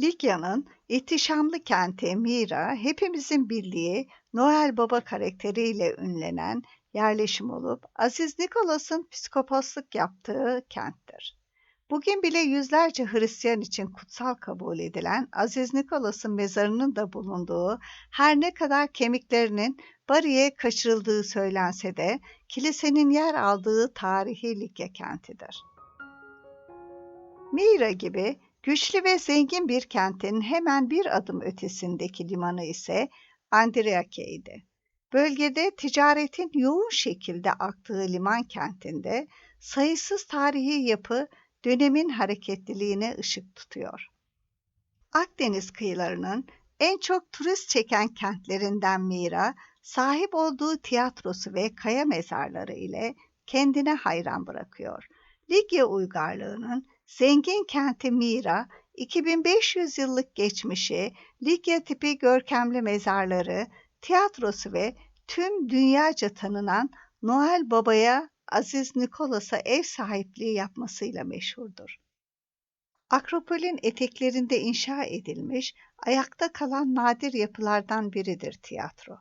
Likya'nın ihtişamlı kenti Mira, hepimizin bildiği Noel Baba karakteriyle ünlenen yerleşim olup Aziz Nikolas'ın psikopaslık yaptığı kenttir. Bugün bile yüzlerce Hristiyan için kutsal kabul edilen Aziz Nikolas'ın mezarının da bulunduğu her ne kadar kemiklerinin Bari'ye kaçırıldığı söylense de kilisenin yer aldığı tarihi Likya kentidir. Mira gibi güçlü ve zengin bir kentin hemen bir adım ötesindeki limanı ise Andriake'ydi. Bölgede ticaretin yoğun şekilde aktığı liman kentinde sayısız tarihi yapı dönemin hareketliliğine ışık tutuyor. Akdeniz kıyılarının en çok turist çeken kentlerinden Mira, sahip olduğu tiyatrosu ve kaya mezarları ile kendine hayran bırakıyor. Ligya uygarlığının zengin kenti Mira, 2500 yıllık geçmişi, Likya tipi görkemli mezarları, tiyatrosu ve tüm dünyaca tanınan Noel Baba'ya Aziz Nikolas'a ev sahipliği yapmasıyla meşhurdur. Akropol'ün eteklerinde inşa edilmiş, ayakta kalan nadir yapılardan biridir tiyatro.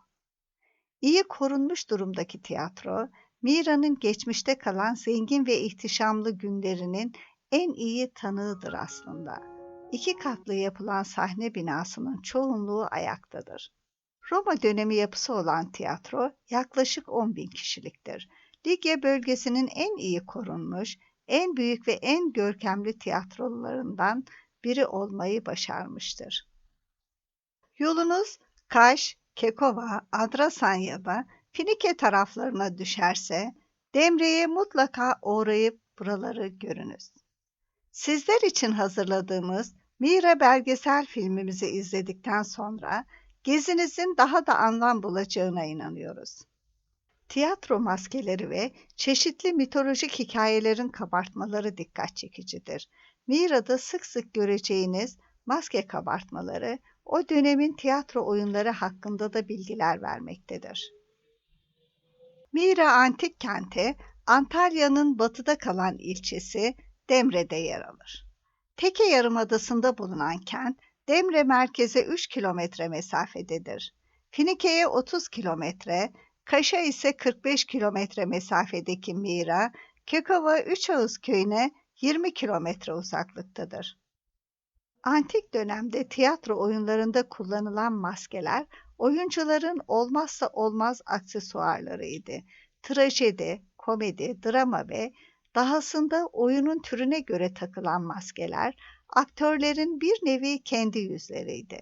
İyi korunmuş durumdaki tiyatro, Mira'nın geçmişte kalan zengin ve ihtişamlı günlerinin en iyi tanığıdır aslında. İki katlı yapılan sahne binasının çoğunluğu ayaktadır. Roma dönemi yapısı olan tiyatro yaklaşık 10 bin kişiliktir. Ligya bölgesinin en iyi korunmuş, en büyük ve en görkemli tiyatrolarından biri olmayı başarmıştır. Yolunuz Kaş, Kekova, Adrasan ya da Finike taraflarına düşerse Demre'ye mutlaka uğrayıp buraları görünüz. Sizler için hazırladığımız Mira belgesel filmimizi izledikten sonra gezinizin daha da anlam bulacağına inanıyoruz. Tiyatro maskeleri ve çeşitli mitolojik hikayelerin kabartmaları dikkat çekicidir. Mira'da sık sık göreceğiniz maske kabartmaları o dönemin tiyatro oyunları hakkında da bilgiler vermektedir. Mira Antik Kenti, Antalya'nın batıda kalan ilçesi Demre'de yer alır. Teke Yarımadası'nda bulunan kent, Demre merkeze 3 kilometre mesafededir. Finike'ye 30 kilometre, Kaş'a ise 45 kilometre mesafedeki Mira, Kekova Üçağız köyüne 20 kilometre uzaklıktadır. Antik dönemde tiyatro oyunlarında kullanılan maskeler oyuncuların olmazsa olmaz aksesuarlarıydı. Trajedi, komedi, drama ve dahasında oyunun türüne göre takılan maskeler aktörlerin bir nevi kendi yüzleriydi.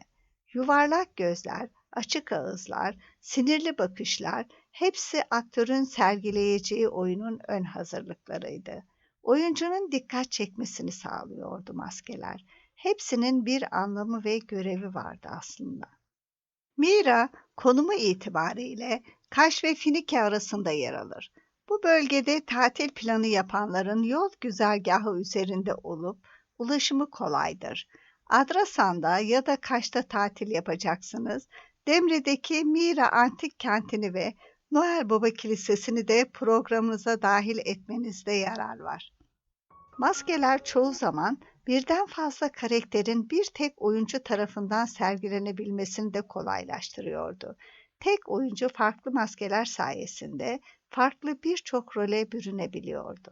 Yuvarlak gözler, açık ağızlar, sinirli bakışlar hepsi aktörün sergileyeceği oyunun ön hazırlıklarıydı. Oyuncunun dikkat çekmesini sağlıyordu maskeler. Hepsinin bir anlamı ve görevi vardı aslında. Mira konumu itibariyle Kaş ve Finike arasında yer alır. Bu bölgede tatil planı yapanların yol güzergahı üzerinde olup ulaşımı kolaydır. Adrasan'da ya da Kaş'ta tatil yapacaksınız. Demre'deki Mira Antik Kenti'ni ve Noel Baba Kilisesi'ni de programınıza dahil etmenizde yarar var. Maskeler çoğu zaman birden fazla karakterin bir tek oyuncu tarafından sergilenebilmesini de kolaylaştırıyordu. Tek oyuncu farklı maskeler sayesinde farklı birçok role bürünebiliyordu.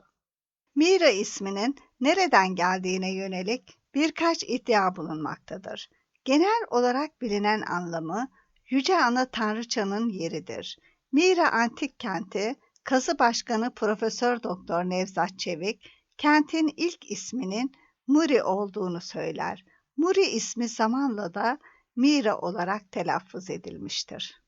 Mira isminin nereden geldiğine yönelik birkaç iddia bulunmaktadır. Genel olarak bilinen anlamı Yüce Ana Tanrıçanın yeridir. Mira Antik Kenti, Kazı Başkanı Profesör Doktor Nevzat Çevik, kentin ilk isminin Muri olduğunu söyler. Muri ismi zamanla da Mira olarak telaffuz edilmiştir.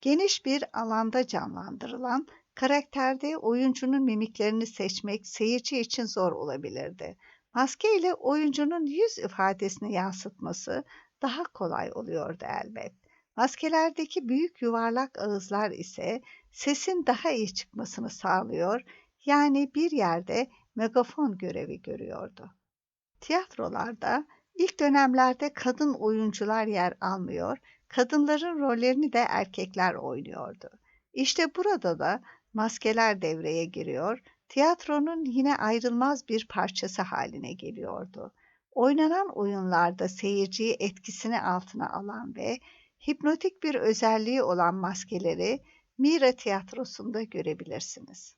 Geniş bir alanda canlandırılan karakterde oyuncunun mimiklerini seçmek seyirci için zor olabilirdi. Maske ile oyuncunun yüz ifadesini yansıtması daha kolay oluyordu elbet. Maskelerdeki büyük yuvarlak ağızlar ise sesin daha iyi çıkmasını sağlıyor, yani bir yerde megafon görevi görüyordu. Tiyatrolarda ilk dönemlerde kadın oyuncular yer almıyor, kadınların rollerini de erkekler oynuyordu. İşte burada da maskeler devreye giriyor, tiyatronun yine ayrılmaz bir parçası haline geliyordu. Oynanan oyunlarda seyirciyi etkisini altına alan ve hipnotik bir özelliği olan maskeleri Mira tiyatrosunda görebilirsiniz.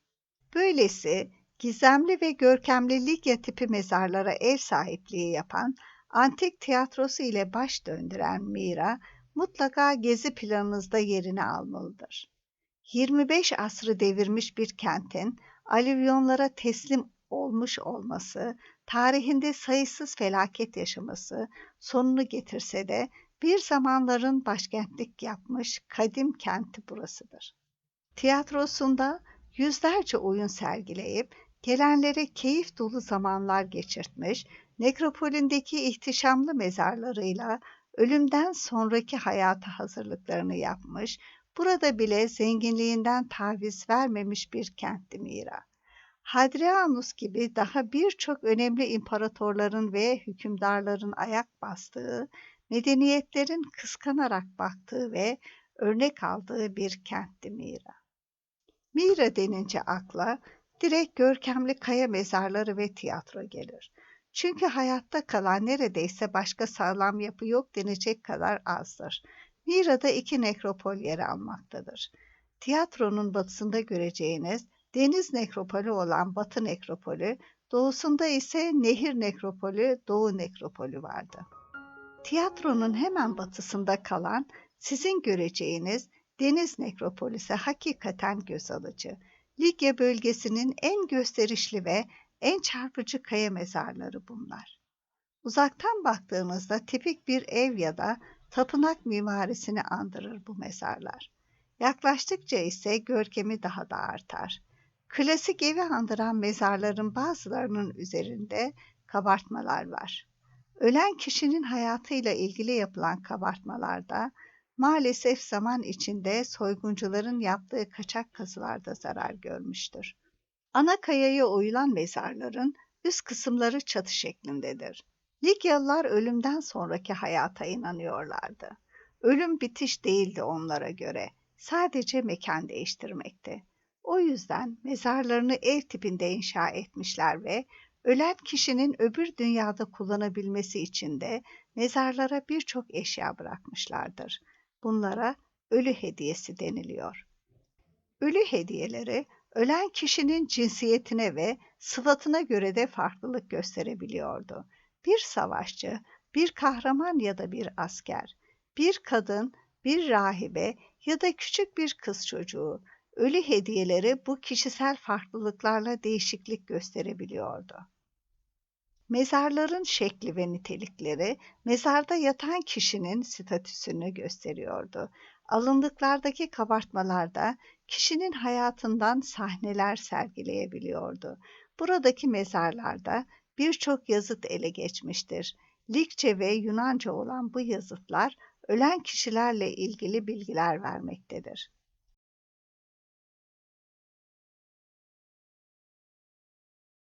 Böylesi gizemli ve görkemli Likya tipi mezarlara ev sahipliği yapan antik tiyatrosu ile baş döndüren Mira mutlaka gezi planınızda yerini almalıdır. 25 asrı devirmiş bir kentin alüvyonlara teslim olmuş olması, tarihinde sayısız felaket yaşaması sonunu getirse de bir zamanların başkentlik yapmış kadim kenti burasıdır. Tiyatrosunda yüzlerce oyun sergileyip gelenlere keyif dolu zamanlar geçirtmiş, nekropolündeki ihtişamlı mezarlarıyla ölümden sonraki hayata hazırlıklarını yapmış, burada bile zenginliğinden taviz vermemiş bir kentti Mira. Hadrianus gibi daha birçok önemli imparatorların ve hükümdarların ayak bastığı, medeniyetlerin kıskanarak baktığı ve örnek aldığı bir kentti Mira. Mira denince akla direkt görkemli kaya mezarları ve tiyatro gelir. Çünkü hayatta kalan neredeyse başka sağlam yapı yok denecek kadar azdır. Mira'da iki nekropol yer almaktadır. Tiyatronun batısında göreceğiniz deniz nekropolü olan Batı nekropolü, doğusunda ise nehir nekropolü, Doğu nekropolü vardı. Tiyatronun hemen batısında kalan sizin göreceğiniz deniz nekropolü ise hakikaten göz alıcı. Likya bölgesinin en gösterişli ve en çarpıcı kaya mezarları bunlar. Uzaktan baktığınızda tipik bir ev ya da tapınak mimarisini andırır bu mezarlar. Yaklaştıkça ise görkemi daha da artar. Klasik evi andıran mezarların bazılarının üzerinde kabartmalar var. Ölen kişinin hayatıyla ilgili yapılan kabartmalarda maalesef zaman içinde soyguncuların yaptığı kaçak kazılarda zarar görmüştür. Ana kayaya oyulan mezarların üst kısımları çatı şeklindedir. Likyalılar ölümden sonraki hayata inanıyorlardı. Ölüm bitiş değildi onlara göre. Sadece mekan değiştirmekti. O yüzden mezarlarını ev tipinde inşa etmişler ve ölen kişinin öbür dünyada kullanabilmesi için de mezarlara birçok eşya bırakmışlardır. Bunlara ölü hediyesi deniliyor. Ölü hediyeleri ölen kişinin cinsiyetine ve sıfatına göre de farklılık gösterebiliyordu. Bir savaşçı, bir kahraman ya da bir asker, bir kadın, bir rahibe ya da küçük bir kız çocuğu ölü hediyeleri bu kişisel farklılıklarla değişiklik gösterebiliyordu. Mezarların şekli ve nitelikleri mezarda yatan kişinin statüsünü gösteriyordu. Alındıklardaki kabartmalarda kişinin hayatından sahneler sergileyebiliyordu. Buradaki mezarlarda birçok yazıt ele geçmiştir. Likçe ve Yunanca olan bu yazıtlar ölen kişilerle ilgili bilgiler vermektedir.